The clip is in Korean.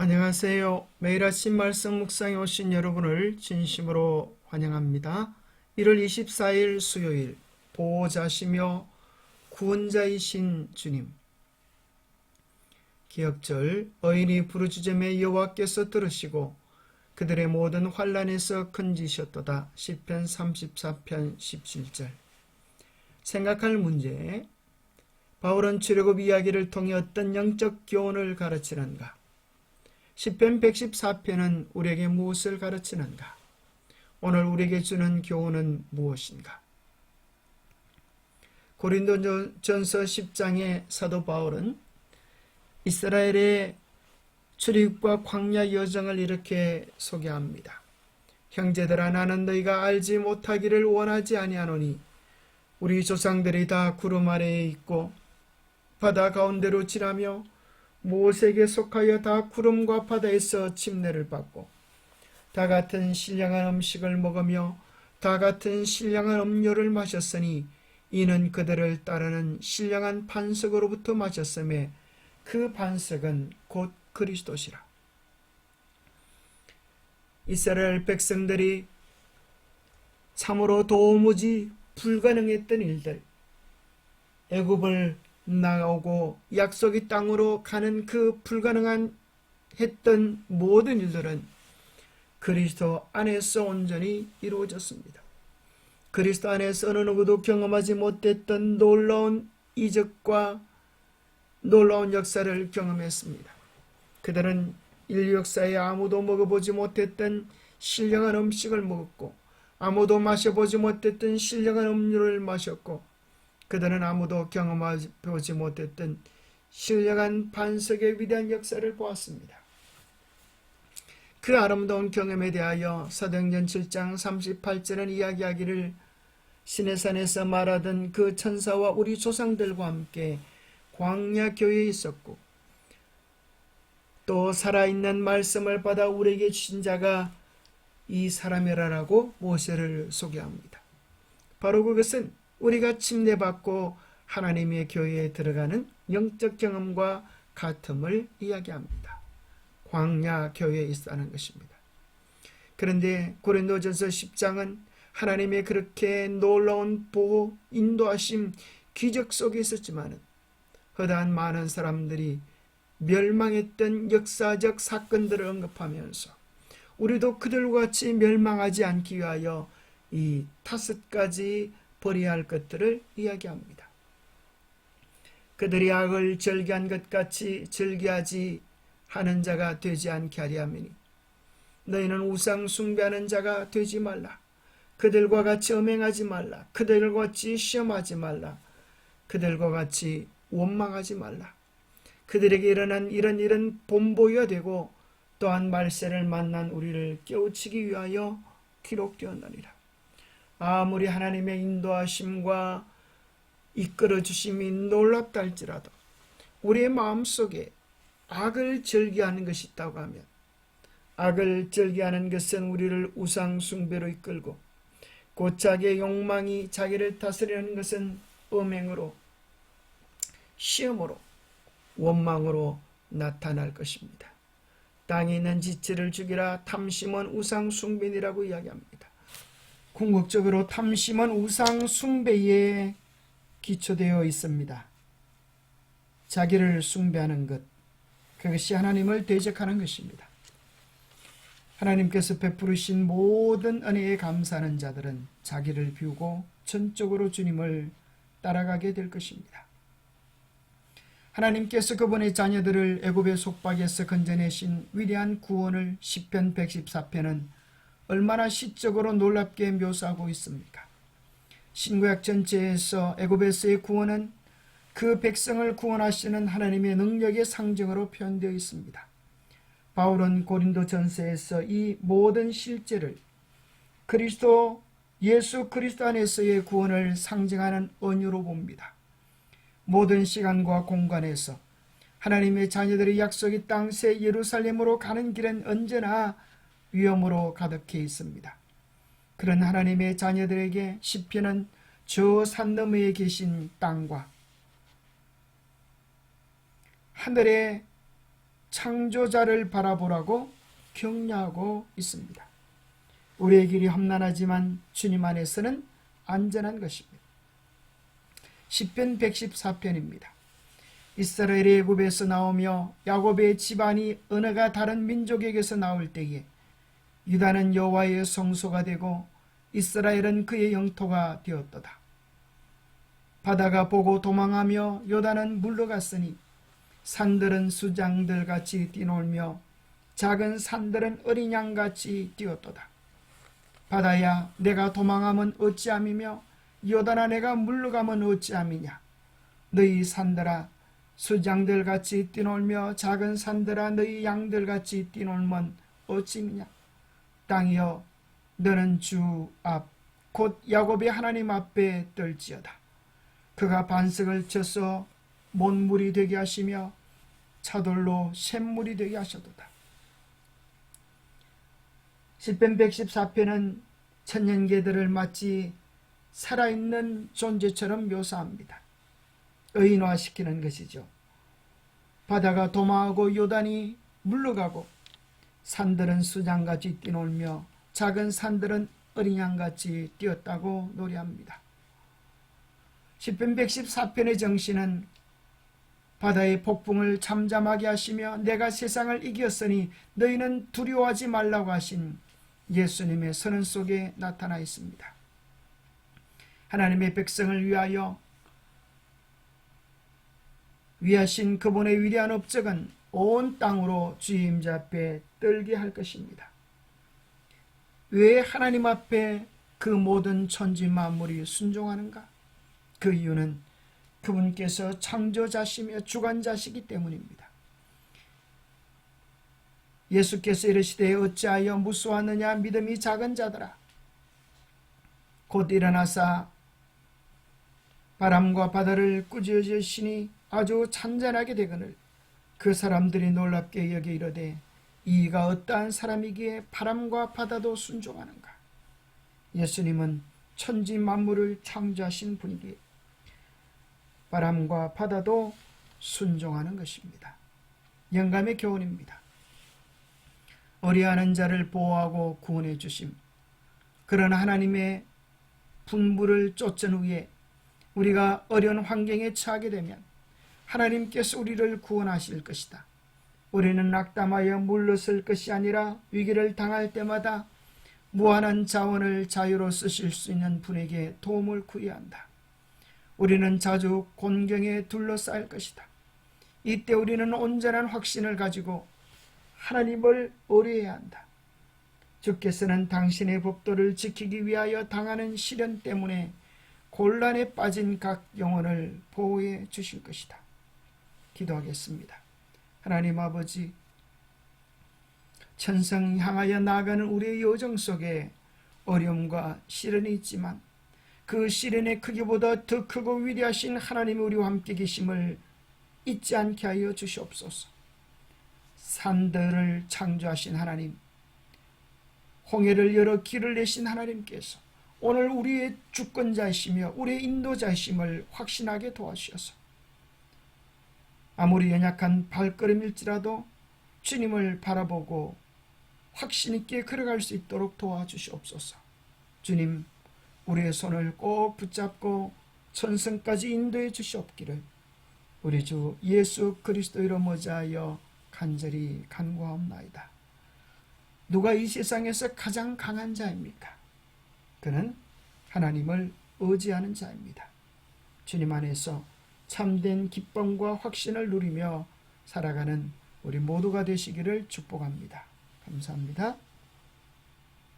안녕하세요. 매일 아침 말씀 묵상에 오신 여러분을 진심으로 환영합니다. 1월 24일 수요일 보호자시며 구원자이신 주님 기억절 어인이 부르짖음에 여호와께서 들으시고 그들의 모든 환란에서 건지셨도다. 시편 34편 17절 생각할 문제 바울은 출애굽 이야기를 통해 어떤 영적 교훈을 가르치는가? 시편 114편은 우리에게 무엇을 가르치는가? 오늘 우리에게 주는 교훈은 무엇인가? 고린도전서 10장의 사도 바울은 이스라엘의 출입과 광야 여정을 이렇게 소개합니다. 형제들아 나는 너희가 알지 못하기를 원하지 아니하노니 우리 조상들이 다 구름 아래에 있고 바다 가운데로 지나며 모세에게 속하여 다 구름과 바다에서 침례를 받고 다 같은 신령한 음식을 먹으며 다 같은 신령한 음료를 마셨으니 이는 그들을 따르는 신령한 반석으로부터 마셨음에 그 반석은 곧 그리스도시라. 이스라엘 백성들이 참으로 도무지 불가능했던 일들, 애굽을 나오고 약속의 땅으로 가는 그 불가능한 했던 모든 일들은 그리스도 안에서 온전히 이루어졌습니다. 그리스도 안에서 어느 누구도 경험하지 못했던 놀라운 이적과 놀라운 역사를 경험했습니다. 그들은 인류 역사에 아무도 먹어보지 못했던 신령한 음식을 먹었고 아무도 마셔보지 못했던 신령한 음료를 마셨고 그들은 아무도 경험해보지 못했던 신령한 반석의 위대한 역사를 보았습니다. 그 아름다운 경험에 대하여 사도행전 7장 38절은 이야기하기를 시내산에서 말하던 그 천사와 우리 조상들과 함께 광야 교회에 있었고 또 살아있는 말씀을 받아 우리에게 주신 자가 이 사람이라라고 모세를 소개합니다. 바로 그것은 우리가 침례받고 하나님의 교회에 들어가는 영적 경험과 같음을 이야기합니다. 광야 교회에 있다는 것입니다. 그런데 고린도전서 10장은 하나님의 그렇게 놀라운 보호, 인도하심, 기적 속에 있었지만은 허다한 많은 사람들이 멸망했던 역사적 사건들을 언급하면서 우리도 그들과 같이 멸망하지 않기 위하여 이 다섯 가지 버려야 할 것들을 이야기합니다. 그들이 악을 절개한 것 같이 절개하지 하는 자가 되지 않게 하리 하매니 너희는 우상 숭배하는 자가 되지 말라. 그들과 같이 음행하지 말라. 그들과 같이 시험하지 말라. 그들과 같이 원망하지 말라. 그들에게 일어난 이런 일은 본보기가 되고 또한 말세를 만난 우리를 깨우치기 위하여 기록되었느니라. 아무리 하나님의 인도하심과 이끌어 주심이 놀랍다 할지라도 우리의 마음속에 악을 즐기하는 것이 있다고 하면 악을 즐기하는 것은 우리를 우상 숭배로 이끌고 고착의 욕망이 자기를 다스리는 것은 음행으로 시험으로 원망으로 나타날 것입니다. 땅에 있는 지체를 죽이라 탐심은 우상 숭배이라고 이야기합니다. 궁극적으로 탐심은 우상 숭배에 기초되어 있습니다. 자기를 숭배하는 것, 그것이 하나님을 대적하는 것입니다. 하나님께서 베푸르신 모든 은혜에 감사하는 자들은 자기를 비우고 전적으로 주님을 따라가게 될 것입니다. 하나님께서 그분의 자녀들을 애굽의 속박에서 건져내신 위대한 구원을 시편 114편은 얼마나 시적으로 놀랍게 묘사하고 있습니까? 신구약 전체에서 애굽에서의 구원은 그 백성을 구원하시는 하나님의 능력의 상징으로 표현되어 있습니다. 바울은 고린도 전서에서 이 모든 실제를 그리스도 예수 그리스도 안에서의 구원을 상징하는 언유로 봅니다. 모든 시간과 공간에서 하나님의 자녀들의 약속의 땅새 예루살렘으로 가는 길은 언제나 위험으로 가득해 있습니다. 그런 하나님의 자녀들에게 시편은 저 산 너머에 계신 땅과 하늘의 창조자를 바라보라고 격려하고 있습니다. 우리의 길이 험난하지만 주님 안에서는 안전한 것입니다. 10편 114편입니다. 이스라엘의 애굽에서 나오며 야곱의 집안이 언어가 다른 민족에게서 나올 때에 유다는 여호와의 성소가 되고 이스라엘은 그의 영토가 되었도다. 바다가 보고 도망하며 요단은 물러갔으니 산들은 수장들 같이 뛰놀며 작은 산들은 어린 양 같이 뛰었도다. 바다야 내가 도망하면 어찌함이며 요단아 내가 물러가면 어찌함이냐 너희 산들아 수장들 같이 뛰놀며 작은 산들아 너희 양들 같이 뛰놀면 어찌미냐 땅이여 너는 주 앞 곧 야곱의 하나님 앞에 떨지어다 그가 반석을 쳐서 못물이 되게 하시며 차돌로 샘물이 되게 하셔도다 시편 114편은 천년계들을 마치 살아있는 존재처럼 묘사합니다. 의인화시키는 것이죠. 바다가 도마하고 요단이 물러가고 산들은 수장같이 뛰놀며 작은 산들은 어린 양같이 뛰었다고 노래합니다. 10편 114편의 정신은 바다의 폭풍을 잠잠하게 하시며 내가 세상을 이겼으니 너희는 두려워하지 말라고 하신 예수님의 선언 속에 나타나 있습니다. 하나님의 백성을 위하여 위하신 그분의 위대한 업적은 온 땅으로 주임자 앞에 떨게 할 것입니다. 왜 하나님 앞에 그 모든 천지 만물이 순종하는가? 그 이유는 그분께서 창조자시며 주관자시기 때문입니다. 예수께서 이르시되 어찌하여 무수하느냐 믿음이 작은 자들아 곧 일어나사 바람과 바다를 꾸짖으시니 아주 찬잔하게 되거늘 그 사람들이 놀랍게 여기 이르되 이가 어떠한 사람이기에 바람과 바다도 순종하는가 예수님은 천지 만물을 창조하신 분이기에 바람과 바다도 순종하는 것입니다. 영감의 교훈입니다. 어리하는 자를 보호하고 구원해 주심. 그러나 하나님의 분부를 쫓은 후에 우리가 어려운 환경에 처하게 되면 하나님께서 우리를 구원하실 것이다. 우리는 낙담하여 물러설 것이 아니라 위기를 당할 때마다 무한한 자원을 자유로 쓰실 수 있는 분에게 도움을 구해야 한다. 우리는 자주 곤경에 둘러싸일 것이다. 이때 우리는 온전한 확신을 가지고 하나님을 의뢰해야 한다. 주께서는 당신의 법도를 지키기 위하여 당하는 시련 때문에 곤란에 빠진 각 영혼을 보호해 주실 것이다. 기도하겠습니다. 하나님 아버지, 천성 향하여 나가는 우리의 여정 속에 어려움과 시련이 있지만 그 시련의 크기보다 더 크고 위대하신 하나님이 우리와 함께 계심을 잊지 않게 하여 주시옵소서. 산들을 창조하신 하나님, 홍해를 열어 길을 내신 하나님께서 오늘 우리의 주권자이시며 우리의 인도자이심을 확신하게 도와주셔서 아무리 연약한 발걸음일지라도 주님을 바라보고 확신 있게 걸어갈 수 있도록 도와주시옵소서. 주님, 우리의 손을 꼭 붙잡고 천성까지 인도해 주시옵기를 우리 주 예수 그리스도로 모자하여 간절히 간구하옵나이다. 누가 이 세상에서 가장 강한 자입니까? 그는 하나님을 의지하는 자입니다. 주님 안에서 참된 기쁨과 확신을 누리며 살아가는 우리 모두가 되시기를 축복합니다. 감사합니다.